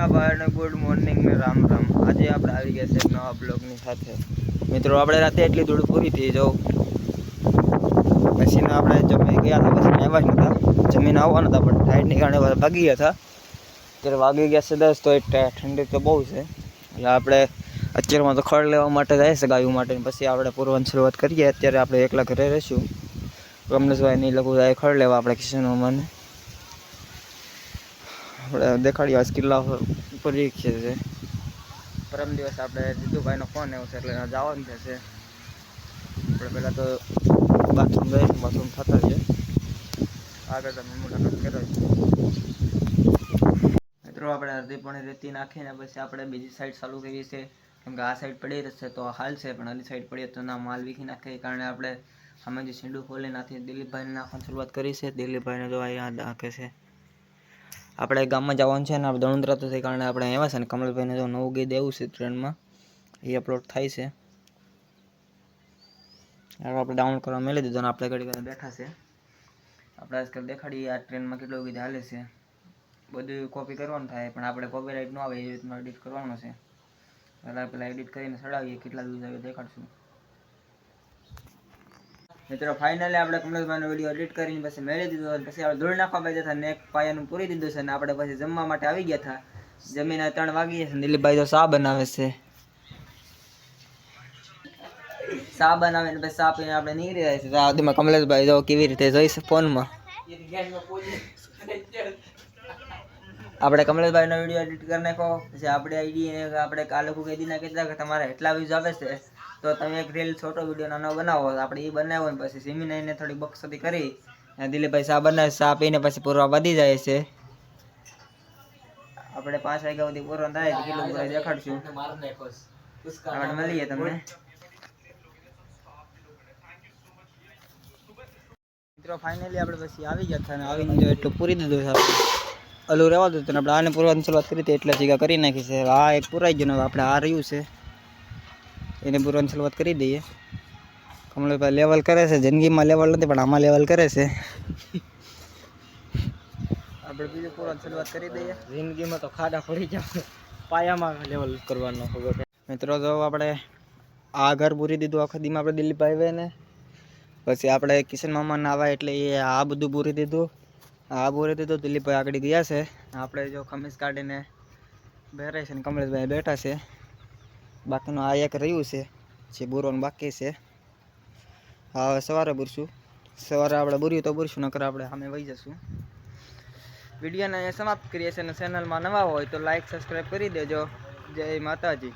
અને good morning ને રામ રામ. આજે આપણે આવી ગયા છે નવા બ્લોગની સાથે. મિત્રો, આપણે રાતે એટલી ધૂળ પૂરી થઈ જાઉં. પછી આપણે જમી ગયા હતા, પછી આવ્યા જ નહોતા જમીન આવવાના હતા, પણ ટાઈટની કારણે ભાગી ગયા હતા. અત્યારે વાગી ગયા છે દસ, તો ઠંડી તો બહુ છે. એટલે આપણે અત્યારમાં તો ખડ લેવા માટે જાય છે ગાયું માટે. પછી આપણે પૂરવાની શરૂઆત કરીએ. અત્યારે આપણે એકલા ઘરે રહીશું. રમનેશભાઈ નહીં લખું જાય ખડ લેવા, આપણે કિશનમાં આપણે દેખાડીએ આજ કિલ્લા ઉપર રીક્ષે છે પરમ દિવસ આપણે જીતુભાઈનો ફોન આવ્યો છે એટલે જવાનું થશે આપણે પહેલાં તો બાથરૂમ જઈશું બાથરૂમ થતા છે. આગળ તમે મુલાકાત કરો છો મિત્રો, આપણે અડધી પોણી રેતી નાખીને પછી આપણે બીજી સાઈડ ચાલુ કરી છે કેમ કે આ સાઈડ પડી રહેશે તો હાલ છે, પણ આની સાઈડ પડીએ તો ના માલ વીખી નાખે. એ કારણે આપણે અમે જે સીંડું ખોલી નાખી દિલીપભાઈને નાખવાની શરૂઆત કરી છે. દિલીપભાઈને જો યાદ નાખે છે. આપણે ગામમાં જવાનું છે ને આપણે દણુંદરા તો તે કારણે આપણે આવ્યા છે ને કમલભાઈને જો નવું ગીત એવું છે ટ્રેનમાં. એ અપલોડ થાય છે. આપણે ડાઉનલોડ કરવા મેળવી દીધો ને આપણે ઘડી બેઠા છે. આપણે આજકાલ દેખાડીએ આ ટ્રેનમાં કેટલું ગીત હાલે છે. બધું કોપી કરવાનું થાય, પણ આપણે કોપીરાઇટ ન આવે એ રીતનું એડિટ કરવાનું છે. પહેલાં પહેલાં એડિટ કરીને ચડાવીએ કેટલા વ્યૂઝ આવે દેખાડશું. મિત્રો ફાઇનલી આપણે કમલેશભાઈનો વીડિયો એડિટ કરીને પછી મેળવી દીધો અને પછી આપણે ધૂળ નાખવા બેઠા હતા એક પાયાનું પૂરી દીધું છે ને આપણે પછી જમવા માટે આવી ગયા હતા. જમીને ત્રણ વાગી છે દિલીપભાઈ તો શા બનાવે છે. શા બનાવીને પછી શા પીને આપણે નીકળી જાય છે. તો આ બધીમાં કમલેશભાઈ જો કેવી રીતે જોઈશ ફોનમાં. આપણે કમલેશભાઈનો વીડિયો એડિટ કરી નાખો પછી આપણે આઈડી આપણે આ લોકો કહી દીધા કીધા કે તમારે એટલા વ્યૂઝ આવે છે. તો તમે એક રીલ છોટો વીડિયો નાનો બનાવો આપણે એ બનાવ્યો ને પછી સિમીને એને થોડી બક્ષતી કરી. દિલીપભાઈ સા બનાવે સા પીને પછી પૂરવા વધી જાય છે. આપણે પાંચ વાગ્યા સુધી પૂરો થાય તો કેટલું પૂરા દેખાડશું. આપણે મળીએ તમને. મિત્રો ફાઇનલી આપણે પછી આવી ગયા હતા અને આવીને જો એટલું પૂરી દીધું છે. અલું રહેવા દીધું ને, આપણે આને પૂરવાની શરૂઆત કરી હતી એટલે જગ્યા કરી નાખી છે. આ એક પૂરાઈ ગયું આપણે આ રહ્યું છે. એને પૂરવાની શરૂઆત કરી દઈએ. કમળભાઈ લેવલ કરે છે જિંદગીમાં લેવલ નથી પણ આમાં લેવલ કરે છે. આપણે બીજું પૂરવાની શરૂઆત કરી દઈએ. જિંદગીમાં તો ખાડા પડી જાવ પાયામાં લેવલ કરવાનો ખબર મિત્રો જો આપણે આ ઘર પૂરી દીધું આખા દીમાં આપણે દિલીપભાઈ ને પછી આપણે કિશન મામાને આવ્યા એટલે એ આ બધું પૂરી દીધું. આ પૂરી દીધું દિલીપભાઈ આગળ ગયા છે. આપણે જો ખમીસ કાઢીને બેરે છે ને કમલેશભાઈ બેઠા છે. બાકીનું આ એક રહ્યું છે, જે બુરવાનું બાકી છે. હવે સવારે બુરશું. સવારે આપણે બુર્યું તો બુરશું, નકર આપણે સામે વહી જશું. વિડીયોને સમાપ્ત કરીએ છીએ અને ચેનલમાં નવા હોય તો લાઈક સબસ્ક્રાઈબ કરી દેજો. જય માતાજી.